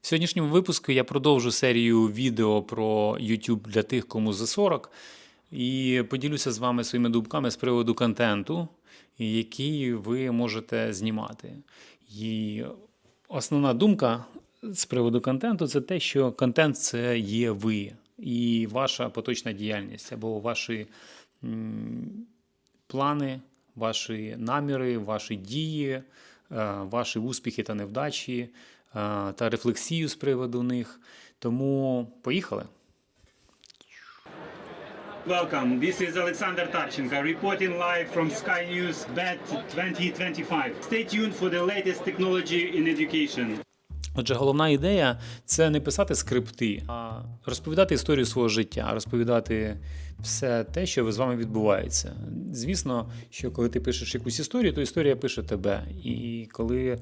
В сьогоднішньому випуску я продовжу серію відео про YouTube для тих, кому за 40, і поділюся з вами своїми думками з приводу контенту, який ви можете знімати. І основна думка з приводу контенту це те, що контент це є ви і ваша поточна діяльність або ваші плани, ваші наміри, ваші дії, е, ваші успіхи та невдачі та рефлексію з приводу них. Тому поїхали. Welcome. This is Alexander Tarchenko reporting live from Sky News BET 2025. Stay tuned for the latest technology in education. Отже, головна ідея це не писати скрипти, а розповідати історію свого життя, розповідати все те, що з вами відбувається. Звісно, що коли ти пишеш якусь історію, то історія пише тебе. І коли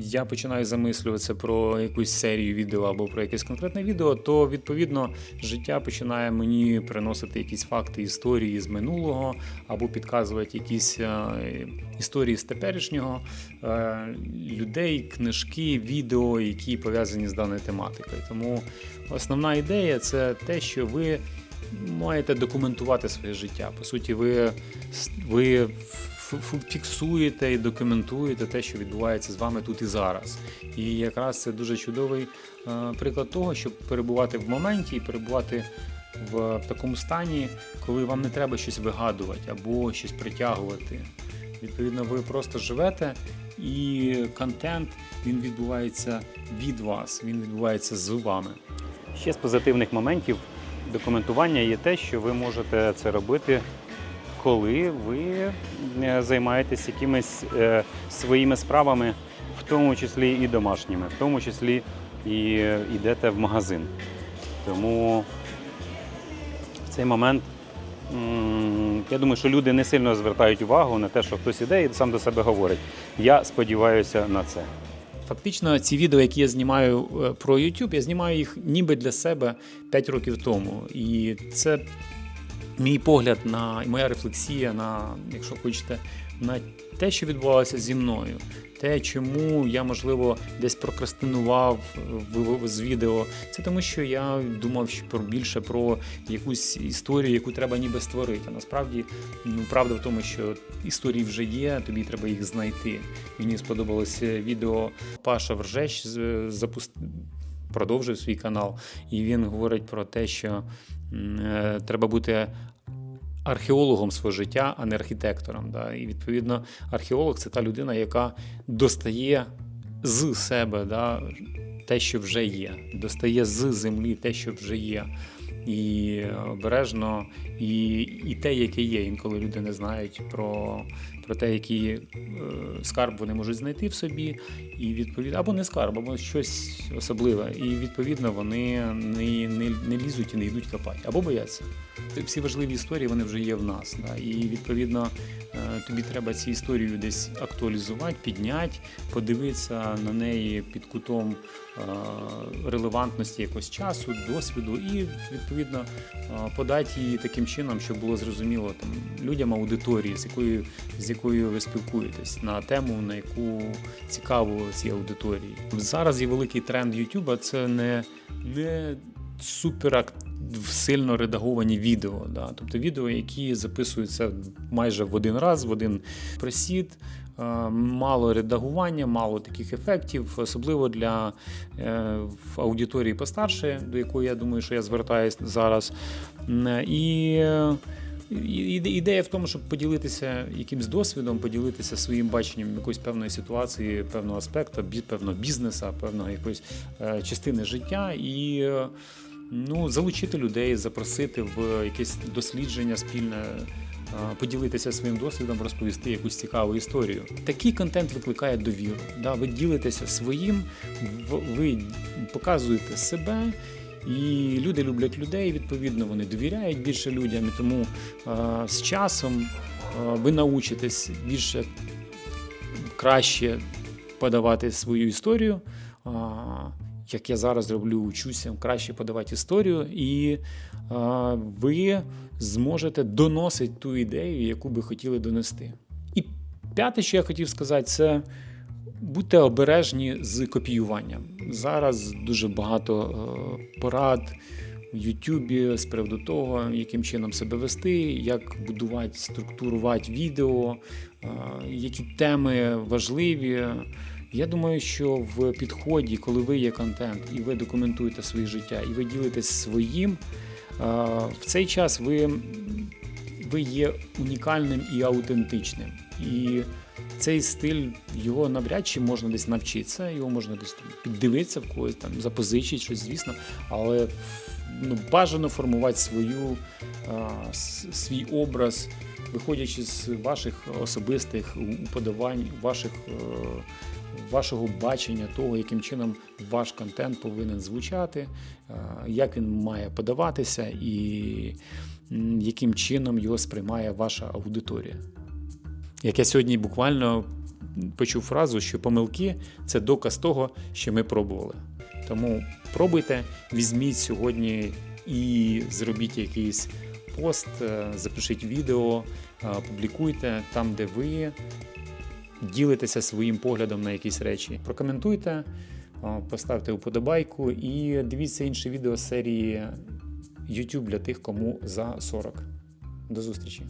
я починаю замислюватися про якусь серію відео або про якесь конкретне відео, то відповідно життя починає мені приносити якісь факти історії з минулого, або підказувати якісь е, історії з теперішнього е, людей, книжки, відео, які пов'язані з даною тематикою. Тому основна ідея це те, що ви маєте документувати своє життя. По суті, ви, ви фіксуєте і документуєте те, що відбувається з вами тут і зараз. І якраз це дуже чудовий е, приклад того, щоб перебувати в моменті і перебувати в такому стані, коли вам не треба щось вигадувати або щось притягувати. Відповідно, ви просто живете, і контент він відбувається від вас, він відбувається з вами. Ще з позитивних моментів документування є те, що ви можете це робити, коли ви е, займаєтесь якимись е, своїми справами, в тому числі і домашніми, в тому числі і е, йдете в магазин. Тому в цей момент я думаю, що люди не сильно звертають увагу на те, що хтось іде і сам до себе говорить. Я сподіваюся на це. Фактично, ці відео, які я знімаю про YouTube, я знімаю їх ніби для себе 5 років тому. І це мій погляд на і моя рефлексія на, якщо хочете, на те, що відбувалося зі мною. Те, чому я, можливо, десь прокрастинував з відео, це тому, що я думав про більше про якусь історію, яку треба ніби створити. А насправді, ну правда в тому, що історії вже є, тобі треба їх знайти. Мені сподобалося відео Паша Вржеч з- запуст... продовжив свій канал, і він говорить про те, що е, треба бути археологом свого життя, а не архітектором. Да? І відповідно, археолог це та людина, яка достає з себе да, те, що вже є, достає з землі те, що вже є. І обережно, і, і те, яке є. Інколи люди не знають про, про те, який е, скарб вони можуть знайти в собі, і відповідно, або не скарб, або щось особливе. І відповідно вони не, не, не лізуть і не йдуть копати, або бояться. Всі важливі історії вони вже є в нас. Да? І відповідно е, тобі треба ці історію десь актуалізувати, підняти, подивитися на неї під кутом е, релевантності якогось часу, досвіду, і відповідно подати її таким чином, щоб було зрозуміло там людям аудиторії, з якою з якою ви спілкуєтесь на тему, на яку цікаво цій аудиторії. Зараз є великий тренд Ютуба. Це не, не супер сильно редаговані відео. Да? Тобто відео, які записуються майже в один раз, в один присід. Мало редагування, мало таких ефектів, особливо для е, аудиторії постарше, до якої я думаю, що я звертаюсь зараз. І е, ідея в тому, щоб поділитися якимсь досвідом, поділитися своїм баченням якоїсь певної ситуації, певного аспекту, певного бізнесу, певного якоїсь е, частини життя і ну, залучити людей, запросити в якесь дослідження спільне. е, Поділитися своїм досвідом, розповісти якусь цікаву історію. Такий контент викликає довіру. Да? Ви ділитеся своїм, ви показуєте себе, і люди люблять людей, відповідно, вони довіряють більше людям. І тому з часом ви научитесь більше краще подавати свою історію. Як я зараз роблю, учуся краще подавати історію, і е, ви зможете доносити ту ідею, яку би хотіли донести. І п'яте, що я хотів сказати, це Будьте обережні з копіюванням. Зараз дуже багато е, порад в Ютубі з приводу того, яким чином себе вести, як будувати, структурувати відео, е, які теми важливі. Я думаю, що в підході, коли ви є контент і ви документуєте своє життя, і ви ділитесь своїм, е, в цей час ви, ви є унікальним і аутентичним. І цей стиль його навряд чи можна десь навчитися, його можна десь піддивитися в когось, там запозичити щось, звісно, але ну, бажано формувати свою, а, свій образ, виходячи з ваших особистих уподобань, ваших, е, вашого бачення того, яким чином ваш контент повинен звучати, е, як він має подаватися і яким чином його сприймає ваша аудиторія. Як я сьогодні буквально почув фразу, що помилки це доказ того, що ми пробували. Тому пробуйте, візьміть сьогодні і зробіть якийсь пост, е, запишіть відео, е, публікуйте там, де ви ділитеся своїм поглядом на якісь речі. Прокоментуйте, поставте вподобайку і дивіться інші відео серії YouTube для тих, кому за 40. До зустрічі!